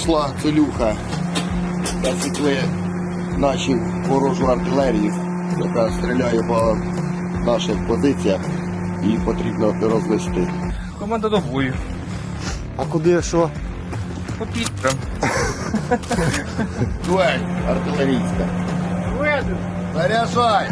прийшла целюха. Засікли наші ворожу артилерію, яка стріляє по наших позиціях. Її потрібно розвести. Команда до бою. А куди що? По підрам. Дуель артилерійська. Заряджай!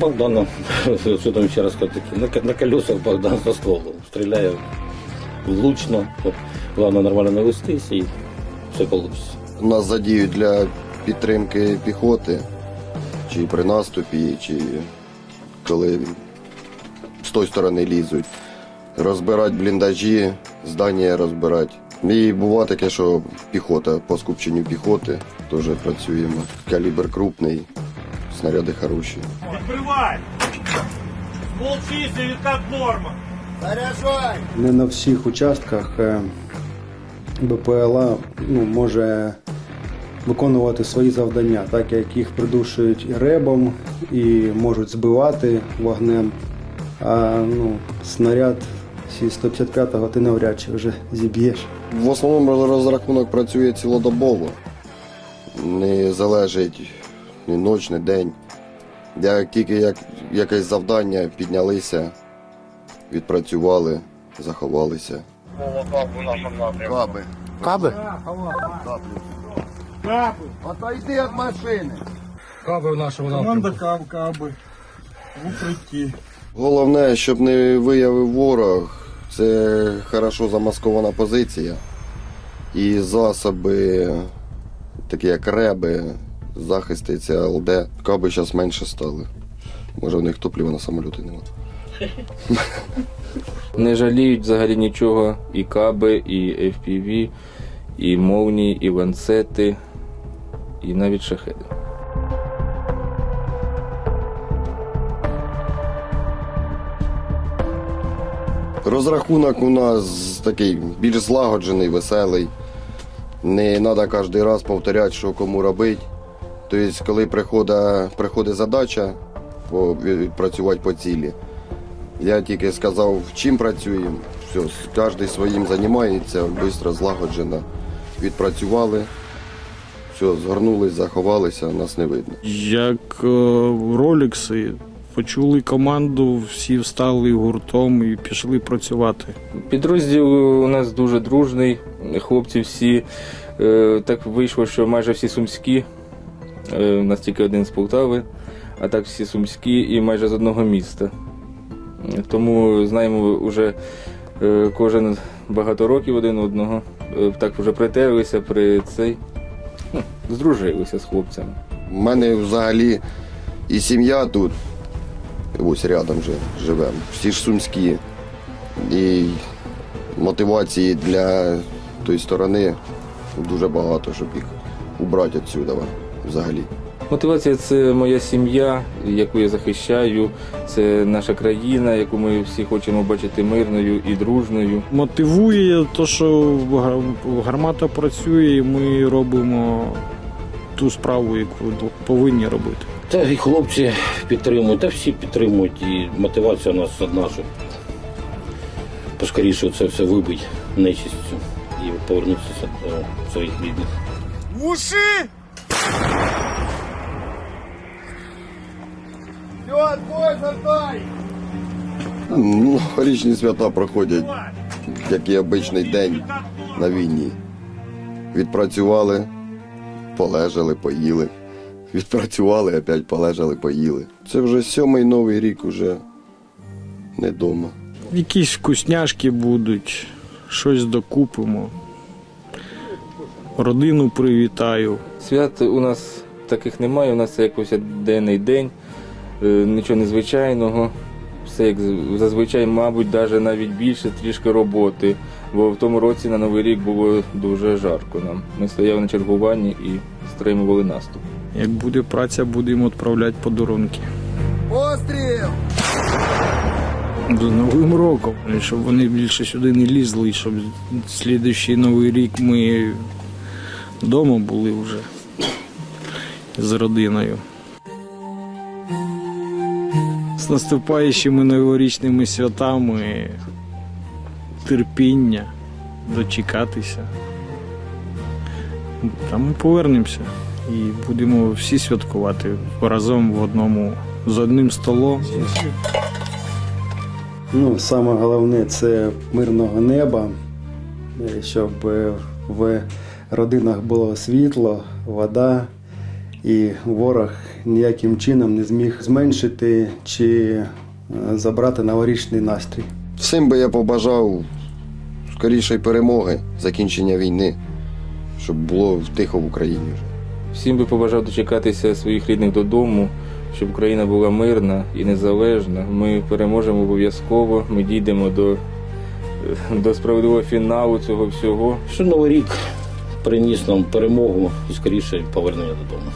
Богдана, що там ще раз таки, на, ко- на колесах Богдан со стволом. Стріляє влучно. Головне нормально навестись і все вийде. Нас задіють для підтримки піхоти, чи при наступі, чи коли з тої сторони лізуть. Розбирати бліндажі, здання розбирати. І буває таке, що піхота, по скупченню піхоти теж працюємо. Калібр крупний, снаряди хороші. Ствол чистий, відкат норма. Заряджай! Не на всіх участках е, БПЛА ну, може виконувати свої завдання, так як їх придушують і ребом, і можуть збивати вогнем. А ну, снаряд зі 155-го ти навряд чи вже зіб'єш. В основному розрахунок працює цілодобово. Не залежить ні ніч, ні день. Як тільки як, якесь завдання піднялися, відпрацювали, заховалися. Каби. Каби? Каби. Отойди від машини. Команда кам каби. В укритті. Головне, щоб не виявив ворог, це хорошо замаскована позиція. І засоби, такі як реби, захисти, це ЛД. Каби зараз менше стали. Може, в них топлива на самоліти немає. Не жаліють взагалі нічого. І каби, і FPV, і мовні, і ланцети, і навіть шахеди. Розрахунок у нас такий більш злагоджений, веселий. Не треба кожен раз повторяти, що кому робити. Тобто, коли приходить, приходить задача по- відпрацювати по цілі, я тільки сказав, чим працюємо. Все, кожен своїм займається, швидко, злагоджено. Відпрацювали, все, згорнулись, заховалися, нас не видно. Як е, ролікси почули команду, всі встали гуртом і пішли працювати. Підрозділ у нас дуже дружний. Хлопці всі е, так вийшло, що майже всі сумські. Е, у нас тільки один з Полтави, а так всі сумські і майже з одного міста. Тому знаємо вже е, кожен багато років один одного. Е, так вже притерлися при цей. Ну, здружилися з хлопцями. У мене взагалі і сім'я тут, ось рядом вже живемо. Всі ж сумські. І мотивації для тої сторони дуже багато, щоб їх убрати відсюди взагалі. Мотивація це моя сім'я, яку я захищаю. Це наша країна, яку ми всі хочемо бачити мирною і дружною. Мотивує те, що гармата працює, і ми робимо ту справу, яку повинні робити. Та і хлопці підтримують, та всі підтримують. І мотивація у нас одна, щоб поскоріше це все вибити нечистю і повернутися до своїх рідних. Уши! Ну, річні свята проходять, як і обичний день на війні. Відпрацювали, полежали, поїли. Відпрацювали, опять полежали, поїли. Це вже сьомий новий рік уже не вдома. Якісь вкусняшки будуть, щось докупимо. Родину привітаю. Свят у нас таких немає, у нас це як повсякденний день, е, нічого незвичайного. Все як зазвичай, мабуть, навіть навіть більше трішки роботи. Бо в тому році на Новий рік було дуже жарко нам. Ми стояли на чергуванні і стримували наступ. Як буде праця, будемо відправляти подарунки. Постріл! З Новим роком, щоб вони більше сюди не лізли, щоб слідуючий новий рік ми Дома були вже з родиною. З наступаючими новорічними святами терпіння, дочекатися. Та ми повернемося і будемо всі святкувати разом в одному з одним столом. Ну, саме головне це мирного неба, е, щоб е, в родинах було світло, вода, і ворог ніяким чином не зміг зменшити чи е, забрати новорічний настрій. Всім би я побажав скорішої перемоги, закінчення війни, щоб було тихо в Україні вже. Всім би побажав дочекатися своїх рідних додому, щоб Україна була мирна і незалежна. Ми переможемо обов'язково, ми дійдемо до, до справедливого фіналу цього всього. Що Новий рік приніс нам перемогу і скоріше повернення додому.